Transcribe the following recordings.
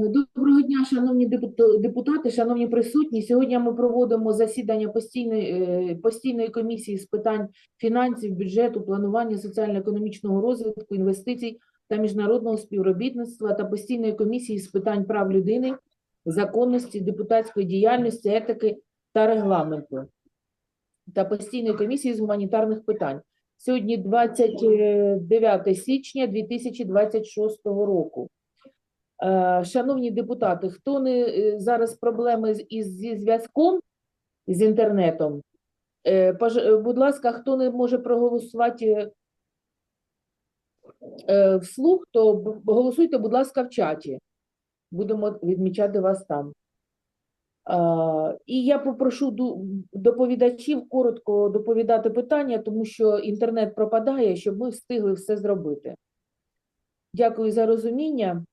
Доброго дня, шановні депутати, шановні присутні. Сьогодні ми проводимо засідання постійної, е, постійної комісії з питань фінансів, бюджету, планування соціально-економічного розвитку, інвестицій та міжнародного співробітництва та постійної комісії з питань прав людини, законності, депутатської діяльності, етики та регламенту та постійної комісії з гуманітарних питань. Сьогодні 29 січня 2026 року. Е, Шановні депутати, хто не е, зараз проблеми із зі зв'язком з інтернетом, е, будь ласка, хто не може проголосувати вслух, то голосуйте, будь ласка, в чаті. Будемо відмічати вас там. І я попрошу доповідачів коротко доповідати питання, тому що інтернет пропадає, щоб ми встигли все зробити. Дякую за розуміння.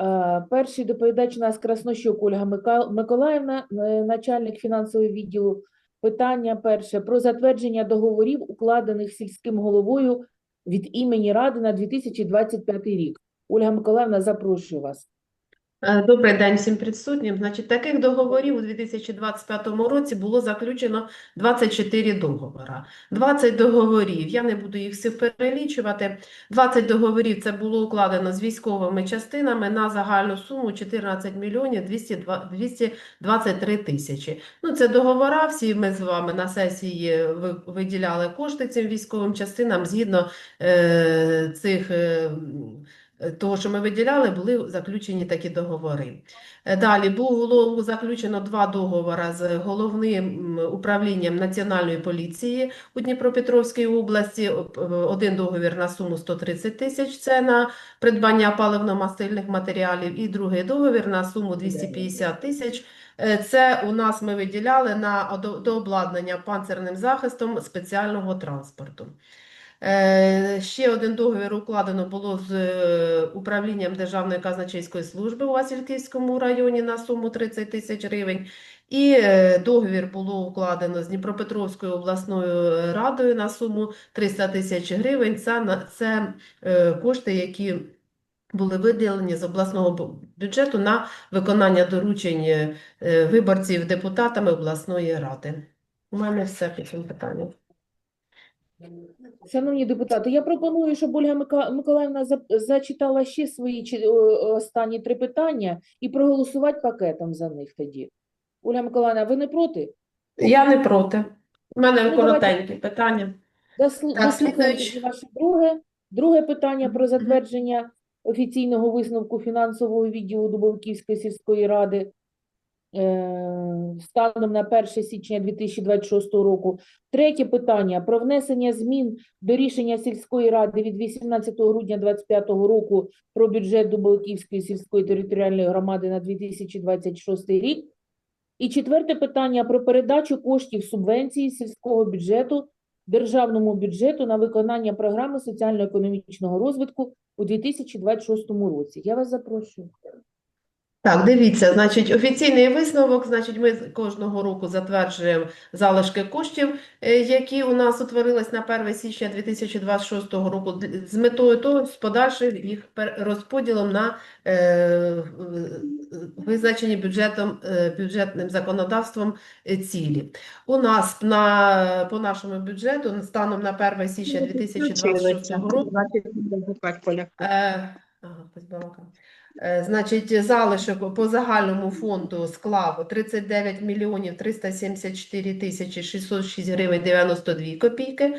Е, Перший доповідач у нас Краснощук Ольга Миколаївна, е, начальник фінансового відділу. Питання перше про затвердження договорів, укладених сільським головою від імені Ради на 2025 рік. Ольга Миколаївна, запрошую вас. Е, Добрий день всім присутнім. Значить, таких договорів у 2025 році було заключено 24 договора. 20 договорів, я не буду їх всіх перелічувати. 20 договорів це було укладено з військовими частинами на загальну суму 14 мільйонів 223 тисячі. Ну, це договора, всі ми з вами на сесії виділяли кошти цим військовим частинам згідно е, цих е, того, що ми виділяли, були заключені такі договори. Е, Далі було заключено два договори з головним управлінням Національної поліції у Дніпропетровській області. Е, Один договір на суму 130 тисяч, це на придбання паливно-мастильних матеріалів, і другий договір на суму 250 тисяч. Е, Це у нас ми виділяли на дообладнання панцирним захистом спеціального транспорту. Е, Ще один договір укладено було з е, управлінням Державної казначейської служби у Васильківському районі на суму 30 тисяч гривень. І е, договір було укладено з Дніпропетровською обласною радою на суму 300 тисяч гривень. Це, це кошти, які були виділені з обласного бюджету на виконання доручень виборців депутатами обласної ради. У мене все по цьому питанню. Шановні депутати, я пропоную, щоб Ольга Миколаївна зачитала ще свої останні три питання і проголосувати пакетом за них тоді. Ольга Миколаївна, ви не проти? Я не проти. У мене Ну, коротенькі питання. Дослу- Так, Дослухаємо слідуючий. тоді ваше друге. Друге питання про затвердження офіційного висновку фінансового відділу Дубовківської сільської ради е, станом на 1 січня 2026 року. Третє питання про внесення змін до рішення сільської ради від 18 грудня 2025 року про бюджет Дубовківської сільської територіальної громади на 2026 рік. І четверте питання про передачу коштів субвенції сільського бюджету державному бюджету на виконання програми соціально-економічного розвитку у 2026 році. Я вас запрошую. Так, дивіться, значить, офіційний висновок, значить, ми кожного року затверджуємо залишки коштів, е, які у нас утворились на 1 січня 2026 року, з метою того, з подальшим їх розподілом на е, визначені бюджетом, е, бюджетним законодавством е, цілі. У нас на, по нашому бюджету станом на 1 січня 2026 року Е, ага, Значить, залишок по загальному фонду склав 39 мільйонів 374 тисячі 606 гривень 92 копійки.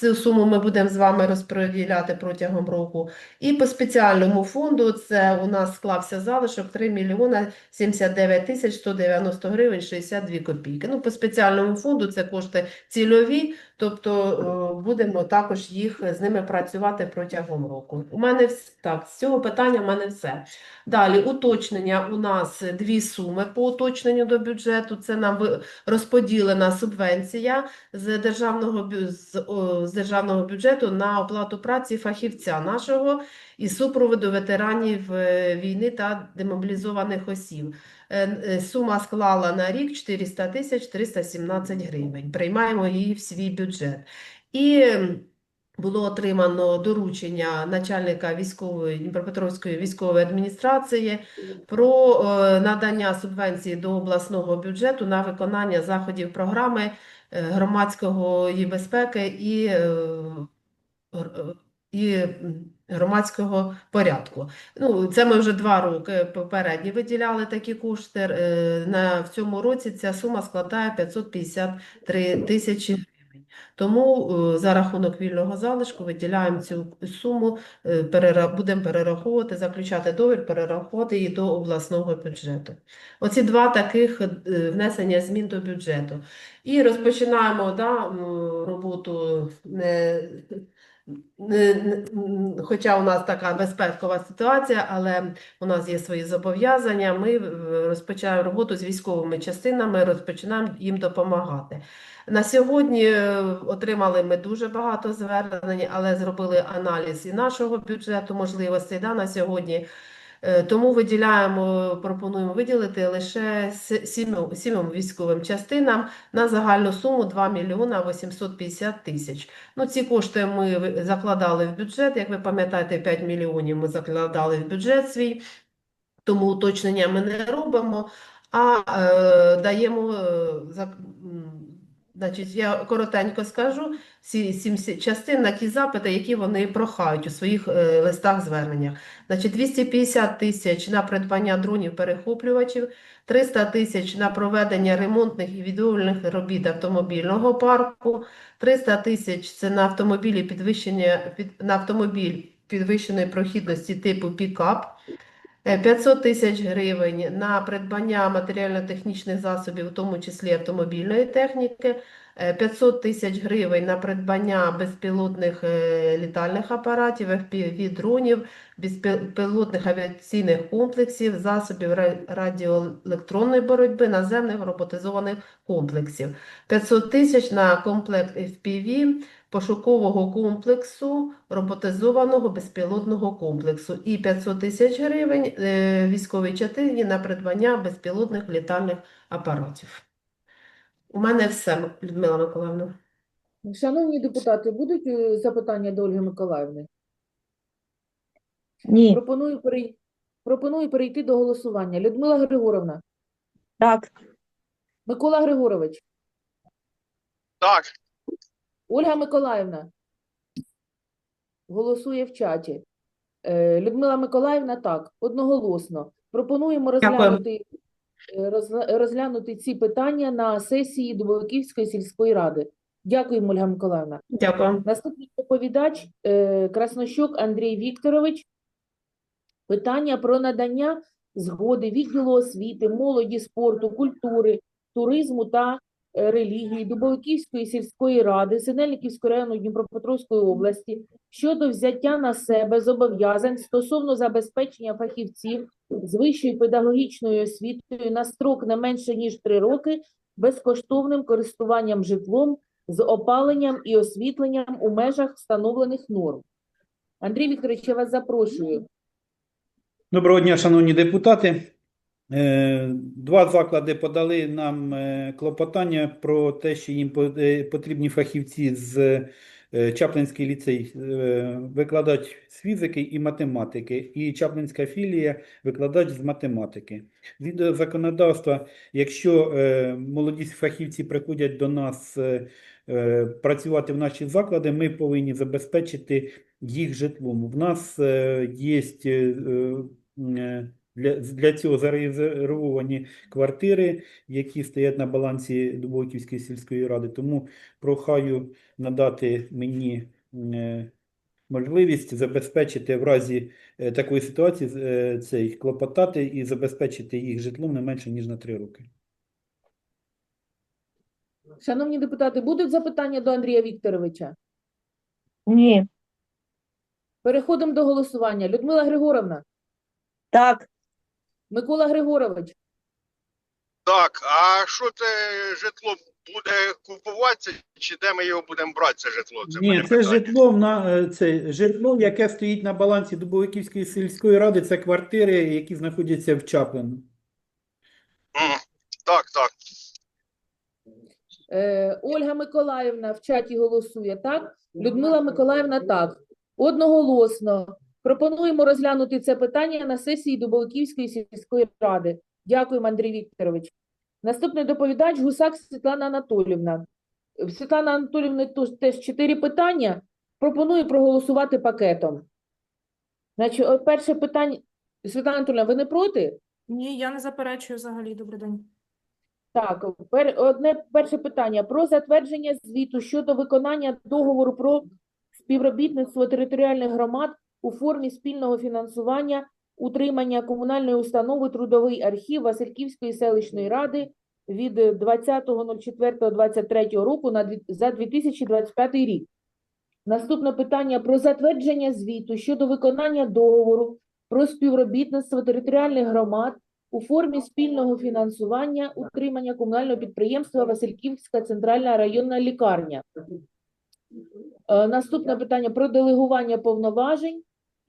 Цю суму ми будемо з вами розподіляти протягом року. І по спеціальному фонду це у нас склався залишок 3 мільйона 79 тисяч 190 гривень 62 копійки. Ну, по спеціальному фонду це кошти цільові, тобто е, будемо також їх з ними працювати протягом року. У мене так, з цього питання в мене все. Далі уточнення у нас дві суми по уточненню до бюджету. Це нам розподілена субвенція з державного бю- з, державного бюджету на оплату праці фахівця нашого і супроводу ветеранів е, війни та демобілізованих осіб. Е, е, Сума склала на рік 400 тисяч 317 гривень. Приймаємо її в свій бюджет. І було отримано доручення начальника військової Дніпропетровської військової адміністрації про е, надання субвенції до обласного бюджету на виконання заходів програми е, громадської безпеки і, е, і громадського порядку. Ну, це ми вже два роки попередні виділяли такі кошти. На, в цьому році ця сума складає 553 тисячі. Тому е, за рахунок вільного залишку виділяємо цю суму, е, будемо перераховувати, заключати договір, перераховувати її до обласного бюджету. Оці два таких е, внесення змін до бюджету. І розпочинаємо да, роботу хоча у нас така безпекова ситуація, але у нас є свої зобов'язання. Ми е, розпочинаємо роботу з військовими частинами, розпочинаємо їм допомагати. На сьогодні е, отримали ми дуже багато звернень, але зробили аналіз і нашого бюджету можливостей да, на сьогодні. Е, Тому виділяємо, пропонуємо виділити лише сімом, військовим частинам на загальну суму 2 мільйона 850 тисяч. Ну, ці кошти ми закладали в бюджет. Як ви пам'ятаєте, 5 мільйонів ми закладали в бюджет свій, тому уточнення ми не робимо, а е, даємо. Е, значить, я коротенько скажу всі сім сі- частин на ті запити, які вони прохають у своїх е, листах зверненнях. Значить, 250 тисяч на придбання дронів-перехоплювачів, 300 тисяч на проведення ремонтних і відновлювальних робіт автомобільного парку, 300 тисяч це на автомобілі підвищення під, на автомобіль підвищеної прохідності типу пікап. Е, 500 тисяч гривень на придбання матеріально-технічних засобів, у тому числі автомобільної техніки, Е, 500 тисяч гривень на придбання безпілотних е, літальних апаратів, FPV-дронів, безпілотних авіаційних комплексів, засобів радіоелектронної боротьби, наземних роботизованих комплексів. 500 тисяч на комплект FPV, пошукового комплексу, роботизованого безпілотного комплексу і 500 тисяч гривень е, військовій частині на придбання безпілотних літальних апаратів. У мене все, Людмила Миколаївна. Шановні депутати, будуть е, запитання до Ольги Миколаївни? Ні. Пропоную, перей... Пропоную перейти до голосування. Людмила Григоровна, Так. Микола Григорович, Так, Ольга Миколаївна голосує в чаті. Е, Людмила Миколаївна, так, одноголосно. Пропонуємо розглянути, розглянути ці питання на сесії Дубовиківської сільської ради. Дякуємо, Ольга Миколаївна. Дякую. Наступний доповідач е, Краснощук Андрій Вікторович. Питання про надання згоди відділу освіти, молоді, спорту, культури, туризму та е, релігії Дубовиківської сільської ради Синельниківського району Дніпропетровської області щодо взяття на себе зобов'язань стосовно забезпечення фахівців з вищою педагогічною освітою на строк не менше ніж три роки безкоштовним користуванням житлом з опаленням і освітленням у межах встановлених норм. Андрій Вікторович, я вас запрошую. Доброго дня, шановні депутати. Е, Два заклади подали нам е, клопотання про те, що їм е, потрібні фахівці з Чаплинський ліцей е, викладач з фізики і математики, і Чаплинська філія викладач з математики. Згідно законодавства, якщо е, молоді фахівці приходять до нас е, е, працювати в наші заклади, ми повинні забезпечити їх житлом. В нас е, є е, для, для цього зарезервовані квартири, які стоять на балансі Дубовківської сільської ради. Тому прохаю надати мені е, можливість забезпечити в разі е, такої ситуації е, цей клопотати і забезпечити їх житлом не менше ніж на три роки. Шановні депутати, будуть запитання до Андрія Вікторовича? Ні. Переходимо до голосування. Людмила Григоровна, Так. Микола Григорович, так. А що це житло буде купуватися, чи де ми його будемо брати, це житло? Це Ні, це житло, на, е, це житло, яке стоїть на балансі Дубовиківської сільської ради, це квартири, які знаходяться в Чаплину. М, Так, так. е, Ольга Миколаївна в чаті голосує, так? Людмила Миколаївна, так. Одноголосно. Пропонуємо розглянути це питання на сесії Дубовиківської сільської ради. Дякуємо, Андрій Вікторович. Наступний доповідач Гусак Світлана Анатолівна. Світлана Анатолівна тож- теж чотири питання. Пропоную проголосувати пакетом. Значить, перше питання. Світлана Анатолівна, ви не проти? Ні, я не заперечую взагалі. Добрий день. Так, пер, одне перше питання про затвердження звіту щодо виконання договору про співробітництво територіальних громад у формі спільного фінансування утримання комунальної установи Трудовий архів Васильківської селищної ради від 20.04.23 року на за 2025 рік. Наступне питання про затвердження звіту щодо виконання договору про співробітництво територіальних громад у формі спільного фінансування утримання комунального підприємства Васильківська центральна районна лікарня. Е, Наступне питання про делегування повноважень.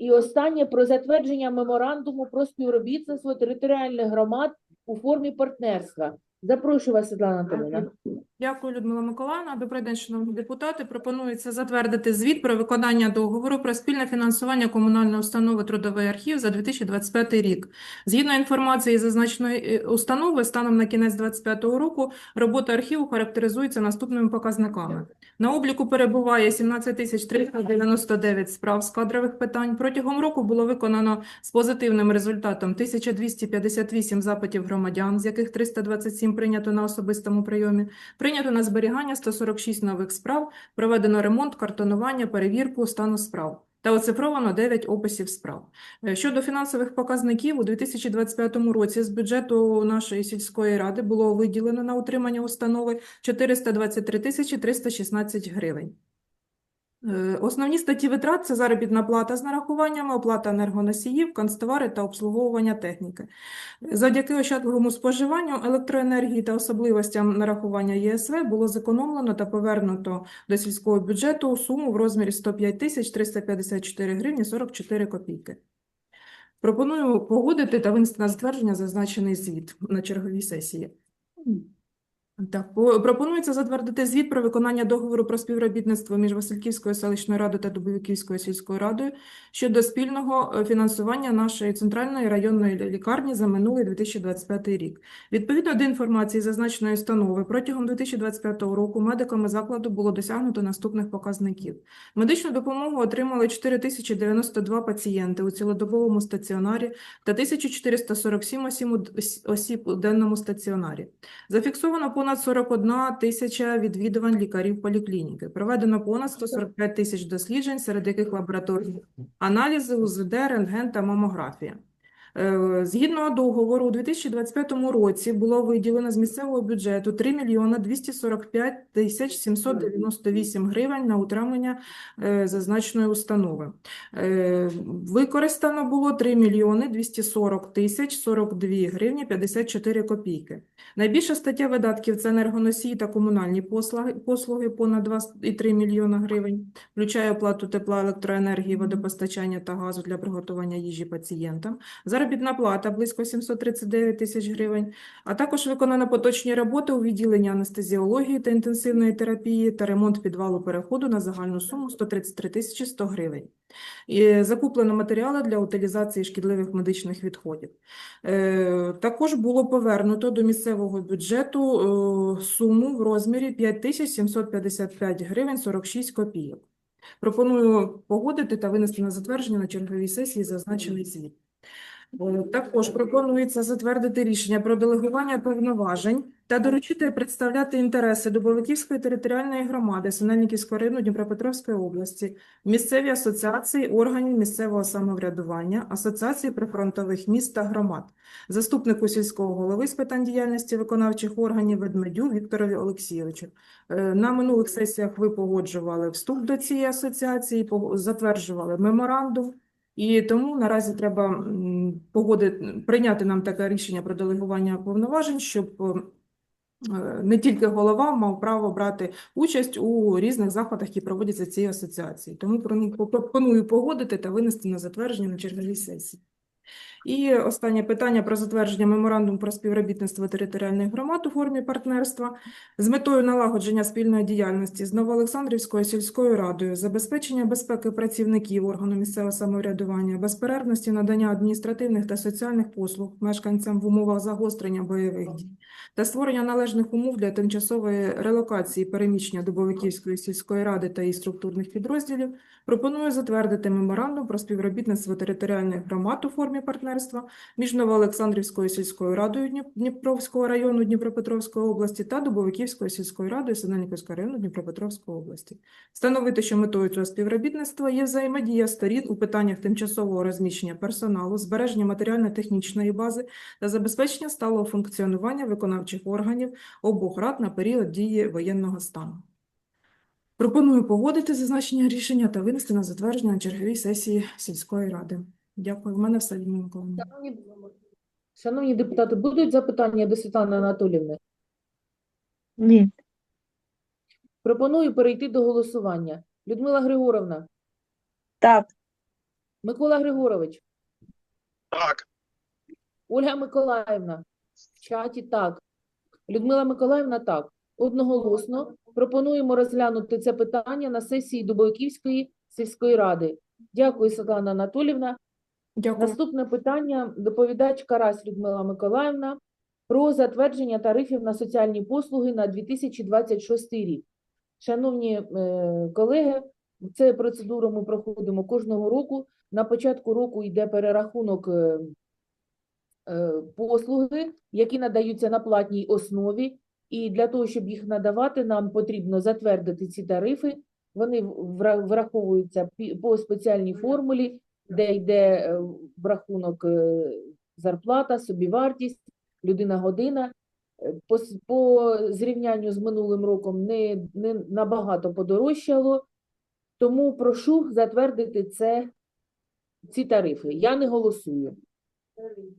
І останнє про затвердження меморандуму про співробітництво територіальних громад у формі партнерства. Запрошую вас, Світлана Анатолійовна. Дякую, Людмила Миколаївна. Добрий день, шановні депутати. Пропонується затвердити звіт про виконання договору про спільне фінансування комунальної установи «Трудовий архів» за 2025 рік. Згідно інформації зазначеної е, установи, станом на кінець 2025 року робота архіву характеризується наступними показниками. На обліку перебуває 17 тисяч 399 справ з кадрових питань. Протягом року було виконано з позитивним результатом 1258 запитів громадян, з яких 327 прийнято на особистому прийомі. Прийнято на зберігання 146 нових справ, проведено ремонт, картонування, перевірку стану справ. Та оцифровано 9 описів справ. Е, Щодо фінансових показників, у 2025 році з бюджету нашої сільської ради було виділено на утримання установи 423 тисячі 316 гривень. Е, Основні статті витрат – це заробітна плата з нарахуваннями, оплата енергоносіїв, канцтовари та обслуговування техніки. Завдяки ощадливому споживанню електроенергії та особливостям нарахування ЄСВ було зекономлено та повернуто до сільського бюджету суму в розмірі 105 тисяч 354 гривні 44 копійки. Пропоную погодити та винести на затвердження зазначений звіт на черговій сесії. Так, пропонується затвердити звіт про виконання договору про співробітництво між Васильківською селищною радою та Дубовиківською сільською радою щодо спільного е, фінансування нашої центральної районної лікарні за минулий 2025 рік. Відповідно до інформації зазначеної установи, протягом 2025 року медиками закладу було досягнуто наступних показників. Медичну допомогу отримали 4092 пацієнти у цілодобовому стаціонарі та 1447 осіб у- денному стаціонарі. Зафіксовано понад 41 тисяча відвідувань лікарів поліклініки. Проведено понад 145 тисяч досліджень, серед яких лабораторні аналізи, УЗД, рентген та мамографія. Е, Згідно договору, у 2025 році було виділено з місцевого бюджету 3 мільйона 245 тисяч 798 гривень на утримання е, зазначеної установи. Е, Використано було 3 мільйони 240 тисяч 42 гривні 54 копійки. Найбільша стаття видатків – це енергоносії та комунальні послуги, послуги понад 2,3 мільйона гривень, включає оплату тепла, електроенергії, водопостачання та газу для приготування їжі пацієнтам, заробітна плата – близько 739 тисяч гривень, а також виконано поточні роботи у відділенні анестезіології та інтенсивної терапії та ремонт підвалу переходу на загальну суму 133 тисячі 100 гривень. І закуплено матеріали для утилізації шкідливих медичних відходів. Е, Також було повернуто до місцевого бюджету е, суму в розмірі 5755 гривень 46 копійок. Пропоную погодити та винести на затвердження на черговій сесії зазначений звіт. Е, Також пропонується затвердити рішення про делегування повноважень та доручити представляти інтереси Дубовиківської територіальної громади Синельниківського району Дніпропетровської області, місцеві асоціації органів місцевого самоврядування, асоціації прифронтових міст та громад, заступнику сільського голови з питань діяльності виконавчих органів Ведмедю Вікторові Олексійовичу. Е, На минулих сесіях ви погоджували вступ до цієї асоціації, затверджували меморандум. І тому наразі треба погодити, прийняти нам таке рішення про делегування повноважень, щоб е, не тільки голова мав право брати участь у різних заходах, які проводяться цією асоціацією. Тому про- пропоную погодити та винести на затвердження на черговій сесії. І останнє питання про затвердження меморандуму про співробітництво територіальних громад у формі партнерства з метою налагодження спільної діяльності з Новоолександрівською сільською радою, забезпечення безпеки працівників органу місцевого самоврядування, безперервності надання адміністративних та соціальних послуг мешканцям в умовах загострення бойових дій та створення належних умов для тимчасової релокації переміщення Дубовиківської сільської ради та її структурних підрозділів пропоную затвердити меморандум про співробітництво територіальних громад у формі партнерства між Новоолександрівською сільською радою Дніп- Дніпровського району Дніпропетровської області та Дубовиківською сільською радою Синельниківського району Дніпропетровської області. Встановити, що метою цього співробітництва є взаємодія сторін у питаннях тимчасового розміщення персоналу, збереження матеріально-технічної бази та забезпечення сталого функціонування виконавчих органів обох рад на період дії воєнного стану. Пропоную погодити зазначення рішення та винести на затвердження на черговій сесії сільської ради. Дякую. В мене все, Людмила Миколаївна. Шановні, шановні депутати, будуть запитання до Світлани Анатоліївни? Ні. Пропоную перейти до голосування. Людмила Григоровна, Так. Микола Григорович, Так, Ольга Миколаївна, в чаті так. Людмила Миколаївна так. Одноголосно пропонуємо розглянути це питання на сесії Дубовиківської сільської ради. Дякую, Світлана Анатоліївна. Дякую. Наступне питання доповідач Карась Людмила Миколаївна про затвердження тарифів на соціальні послуги на 2026 рік. Шановні е, колеги, цю процедуру ми проходимо кожного року. На початку року йде перерахунок е, е, послуги, які надаються на платній основі. І для того, щоб їх надавати, нам потрібно затвердити ці тарифи. Вони враховуються по спеціальній формулі, де йде е, в рахунок е, зарплата, собівартість, людина година. Е, По, по зрівнянню з минулим роком не, не набагато подорожчало, тому прошу затвердити це, ці тарифи. Я не голосую.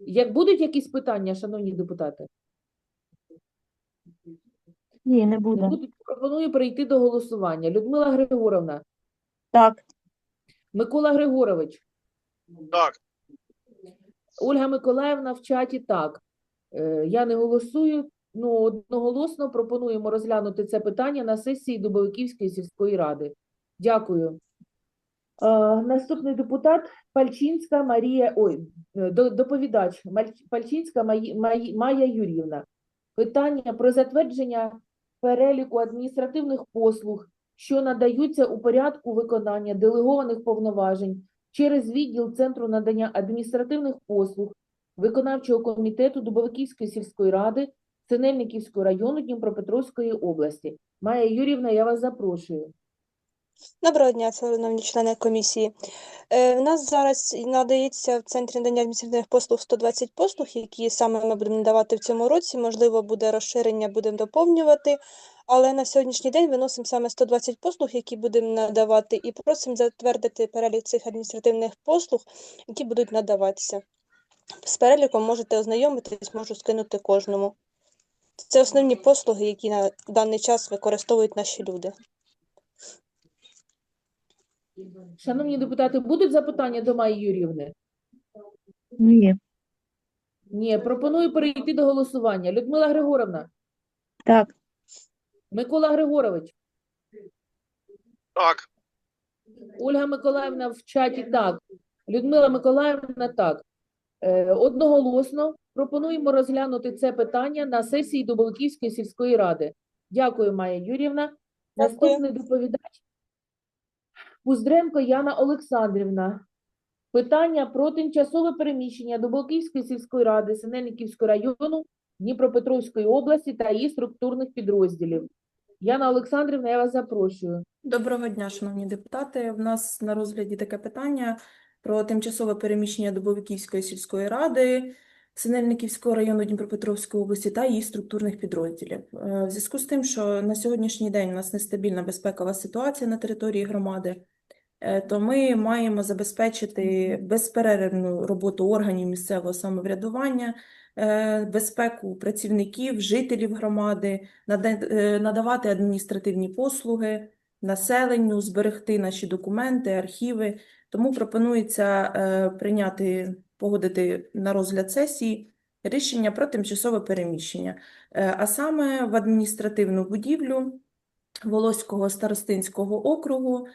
Як будуть якісь питання, шановні депутати? Ні, не буде. будуть, пропоную перейти до голосування. Людмила Григоровна, Так. Микола Григорович, так, Ольга Миколаївна в чаті так. Е, Я не голосую. Ну, одноголосно пропонуємо розглянути це питання на сесії Дубовиківської сільської ради. Дякую. Е, Наступний депутат Пальчинська Марія, ой, е, до- доповідач Маль- Пальчинська Маї- Маї- Майя Юрівна. Питання про затвердження переліку адміністративних послуг, що надаються у порядку виконання делегованих повноважень через відділ Центру надання адміністративних послуг виконавчого комітету Дубовиківської сільської ради Синельниківського району Дніпропетровської області. Майя Юрівна, я вас запрошую. Доброго дня, шановні члени комісії. Е, У нас зараз надається в Центрі надання адміністративних послуг 120 послуг, які саме ми будемо надавати в цьому році. Можливо, буде розширення, будемо доповнювати. Але на сьогоднішній день виносимо саме 120 послуг, які будемо надавати, і просимо затвердити перелік цих адміністративних послуг, які будуть надаватися. З переліком можете ознайомитись, можу скинути кожному. Це основні послуги, які на даний час використовують наші люди. Шановні депутати, будуть запитання до Майї Юрівни? Ні. Ні, пропоную перейти до голосування. Людмила Григоровна, Так. Микола Григорович, так, Ольга Миколаївна в чаті так. Людмила Миколаївна так. Е, Одноголосно пропонуємо розглянути це питання на сесії Дубовиківської сільської ради. Дякую, Майя Юрівна. Наступний доповідач Пуздренко Яна Олександрівна. Питання про тимчасове переміщення Дубовиківської сільської ради Синельниківського району Дніпропетровської області та її структурних підрозділів. Яна Олександрівна, я вас запрошую. Доброго дня, шановні депутати. В нас на розгляді таке питання про тимчасове переміщення Дубовиківської сільської ради Синельниківського району Дніпропетровської області та її структурних підрозділів. Е, В зв'язку з тим, що на сьогоднішній день у нас нестабільна безпекова ситуація на території громади, то ми маємо забезпечити безперервну роботу органів місцевого самоврядування, е, безпеку працівників, жителів громади, е, надавати адміністративні послуги населенню, зберегти наші документи, архіви. Тому пропонується е, прийняти погодити на розгляд сесії рішення про тимчасове переміщення, Е, а саме в адміністративну будівлю Волоського старостинського округу е,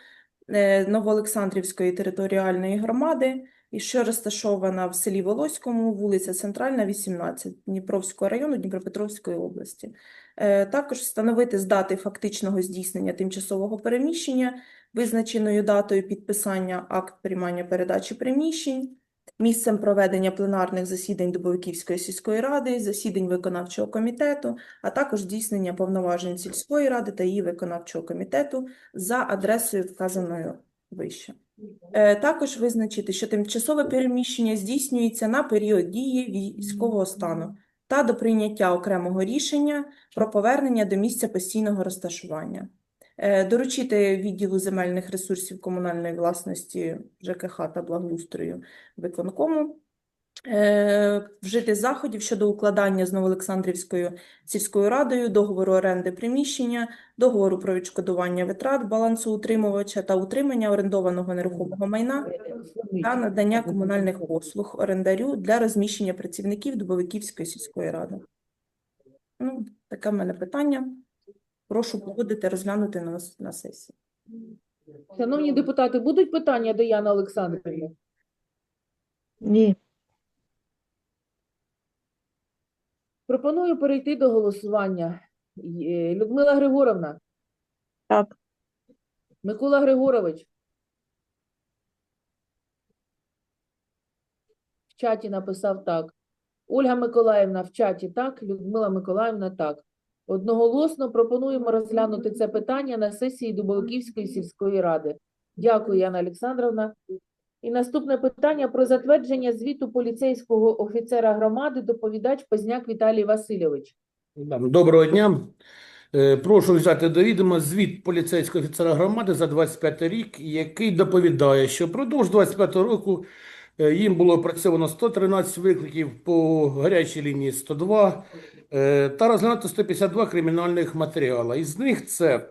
Новоолександрівської територіальної громади, що розташована в селі Волоському, вулиця Центральна, 18 Дніпровського району Дніпропетровської області. Е, Також встановити з дати фактичного здійснення тимчасового переміщення, визначеною датою підписання акт приймання передачі приміщень, місцем проведення пленарних засідань Дубовиківської сільської ради, засідань виконавчого комітету, а також здійснення повноважень сільської ради та її виконавчого комітету за адресою, вказаною вище. Е, Також визначити, що тимчасове переміщення здійснюється на період дії військового стану та до прийняття окремого рішення про повернення до місця постійного розташування. Е, Доручити відділу земельних ресурсів комунальної власності ЖКХ та благоустрою виконкому е, вжити заходів щодо укладання з Новоолександрівською сільською радою договору оренди приміщення, договору про відшкодування витрат балансоутримувача та утримання орендованого нерухомого майна та надання комунальних послуг орендарю для розміщення працівників Дубовиківської сільської ради. Ну, таке в мене питання. Прошу погодити, розглянути на, на сесії. Шановні депутати, будуть питання до Яни Олександрівни? Ні. Пропоную перейти до голосування. Е, Людмила Григоровна, Так. Микола Григорович. В чаті написав так. Ольга Миколаївна в чаті так, Людмила Миколаївна так. Одноголосно пропонуємо розглянути це питання на сесії Дубовиківської сільської ради. Дякую, Яна Олександровна. І наступне питання про затвердження звіту поліцейського офіцера громади, доповідач Позняк Віталій Васильович. Доброго дня. Е, Прошу взяти до відома звіт поліцейського офіцера громади за 25 рік, який доповідає, що впродовж 25 року е, їм було опрацьовано 113 викликів по гарячій лінії 102 е, та розглянуто 152 кримінальних матеріали. Із них це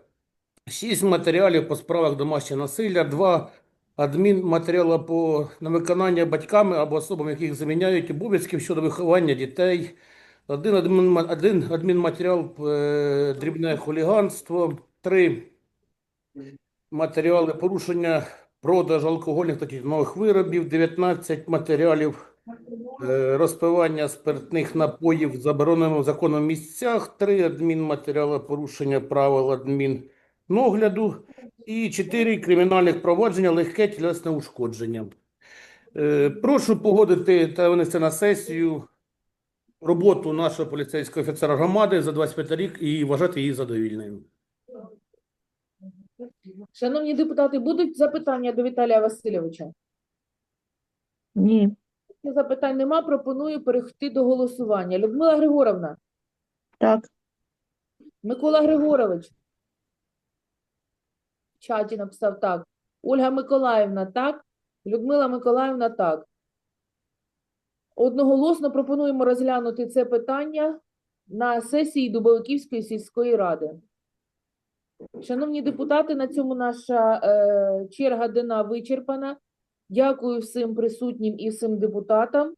6 матеріалів по справах домашнього насилля, 2 адмінматеріали по на виконання батьками або особами, яких заміняють обов'язків щодо виховання дітей, один, адмін, один адмінматеріал е, дрібне хуліганство, три матеріали порушення продажу алкогольних та тютюнових виробів, 19 матеріалів е, розпивання спиртних напоїв в забороненому законом місцях, три адмінматеріали порушення правил адміногляду і чотири кримінальних провадження легке тілесне ушкодження. Е, Прошу погодити та винести на сесію роботу нашого поліцейського офіцера громади за 25 рік і вважати її задовільною. Шановні депутати, будуть запитання до Віталія Васильовича? Ні. Якщо запитань нема, пропоную перейти до голосування. Людмила Григоровна, Так. Микола Григорович. В чаті написав так. Ольга Миколаївна, так. Людмила Миколаївна, так. Одноголосно пропонуємо розглянути це питання на сесії Дубовиківської сільської ради. Шановні депутати, на цьому наша е, черга дена вичерпана. Дякую всім присутнім і всім депутатам.